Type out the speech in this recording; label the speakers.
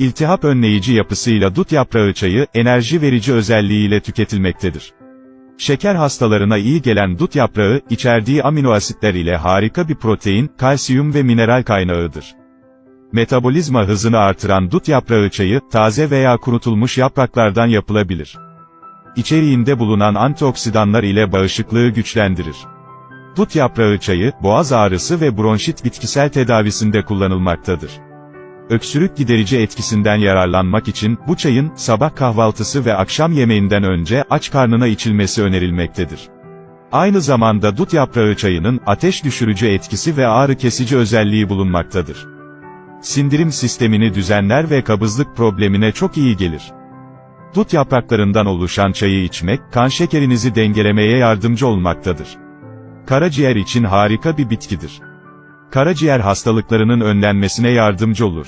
Speaker 1: İltihap önleyici yapısıyla dut yaprağı çayı, enerji verici özelliğiyle tüketilmektedir. Şeker hastalarına iyi gelen dut yaprağı, içerdiği amino asitler ile harika bir protein, kalsiyum ve mineral kaynağıdır. Metabolizma hızını artıran dut yaprağı çayı, taze veya kurutulmuş yapraklardan yapılabilir. İçeriğinde bulunan antioksidanlar ile bağışıklığı güçlendirir. Dut yaprağı çayı, boğaz ağrısı ve bronşit bitkisel tedavisinde kullanılmaktadır. Öksürük giderici etkisinden yararlanmak için, bu çayın, sabah kahvaltısı ve akşam yemeğinden önce, aç karnına içilmesi önerilmektedir. Aynı zamanda dut yaprağı çayının, ateş düşürücü etkisi ve ağrı kesici özelliği bulunmaktadır. Sindirim sistemini düzenler ve kabızlık problemine çok iyi gelir. Dut yapraklarından oluşan çayı içmek, kan şekerinizi dengelemeye yardımcı olmaktadır. Karaciğer için harika bir bitkidir. Karaciğer hastalıklarının önlenmesine yardımcı olur.